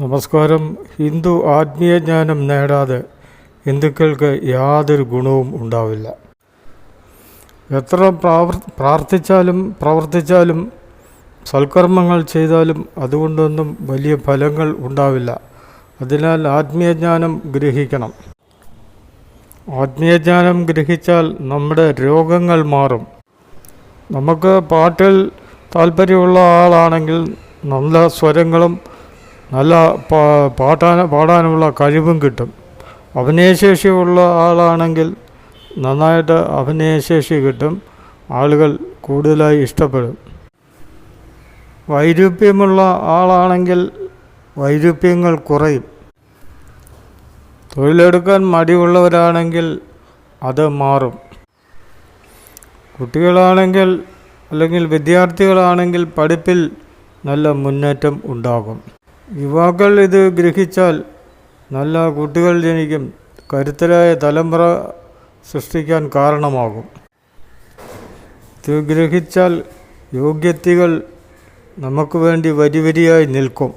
നമസ്കാരം. ഹിന്ദു ആത്മീയജ്ഞാനം നേടാതെ ഹിന്ദുക്കൾക്ക് യാതൊരു ഗുണവും ഉണ്ടാവില്ല. എത്ര പ്രാർത്ഥിച്ചാലും പ്രവർത്തിച്ചാലും സൽക്കർമ്മങ്ങൾ ചെയ്താലും അതുകൊണ്ടൊന്നും വലിയ ഫലങ്ങൾ ഉണ്ടാവില്ല. അതിനാൽ ആത്മീയജ്ഞാനം ഗ്രഹിക്കണം. ആത്മീയജ്ഞാനം ഗ്രഹിച്ചാൽ നമ്മുടെ രോഗങ്ങൾ മാറും. നമുക്ക് പാട്ടിൽ താല്പര്യമുള്ള ആളാണെങ്കിൽ നല്ല സ്വരങ്ങളും നല്ല പാട്ടാൻ പാടാനുള്ള കഴിവും കിട്ടും. അഭിനയശേഷിയുള്ള ആളാണെങ്കിൽ നന്നായിട്ട് അഭിനയശേഷി കിട്ടും. ആളുകൾ കൂടുതലായി ഇഷ്ടപ്പെടും. വൈരൂപ്യമുള്ള ആളാണെങ്കിൽ വൈരൂപ്യങ്ങൾ കുറയും. തൊഴിലെടുക്കാൻ മടിയുള്ളവരാണെങ്കിൽ അത് മാറും. കുട്ടികളാണെങ്കിൽ അല്ലെങ്കിൽ വിദ്യാർത്ഥികളാണെങ്കിൽ പഠിപ്പിൽ നല്ല മുന്നേറ്റം ഉണ്ടാകും. യുവാക്കൾ ഇത് ഗ്രഹിച്ചാൽ നല്ല കുട്ടികൾ ജനിക്കും. കരുത്തരായ തലമുറ സൃഷ്ടിക്കാൻ കാരണമാകും. ഇത് ഗ്രഹിച്ചാൽ യോഗ്യതകൾ നമുക്ക് വേണ്ടി വരിവരിയായി നിൽക്കും.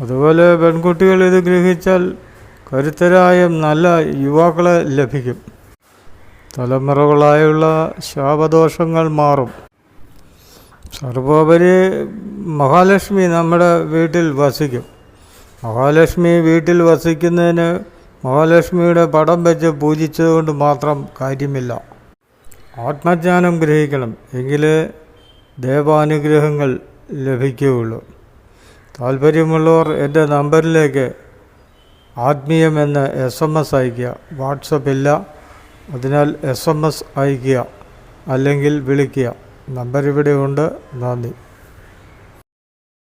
അതുപോലെ പെൺകുട്ടികൾ ഇത് ഗ്രഹിച്ചാൽ കരുത്തരായ നല്ല യുവാക്കളെ ലഭിക്കും. തലമുറകളായുള്ള ശാപദോഷങ്ങൾ മാറും. സർവോപരി മഹാലക്ഷ്മി നമ്മുടെ വീട്ടിൽ വസിക്കും. മഹാലക്ഷ്മി വീട്ടിൽ വസിക്കുന്നതിന് മഹാലക്ഷ്മിയുടെ പടം വെച്ച് പൂജിച്ചതുകൊണ്ട് മാത്രം കാര്യമില്ല. ആത്മജ്ഞാനം ഗ്രഹിക്കണം എങ്കിലേ ദേവാനുഗ്രഹങ്ങൾ ലഭിക്കുകയുള്ളൂ. താല്പര്യമുള്ളവർ എന്റെ നമ്പറിലേക്ക് ആത്മീയം എന്ന് എസ് എം എസ് അയയ്ക്കുക. വാട്സപ്പില്ല. അതിനാൽ എസ് എം എസ് അയയ്ക്കുക. അല്ലെങ്കിൽ വിളിക്കുക. നമ്പർ ഇവിടെ ഉണ്ട്. നന്ദി.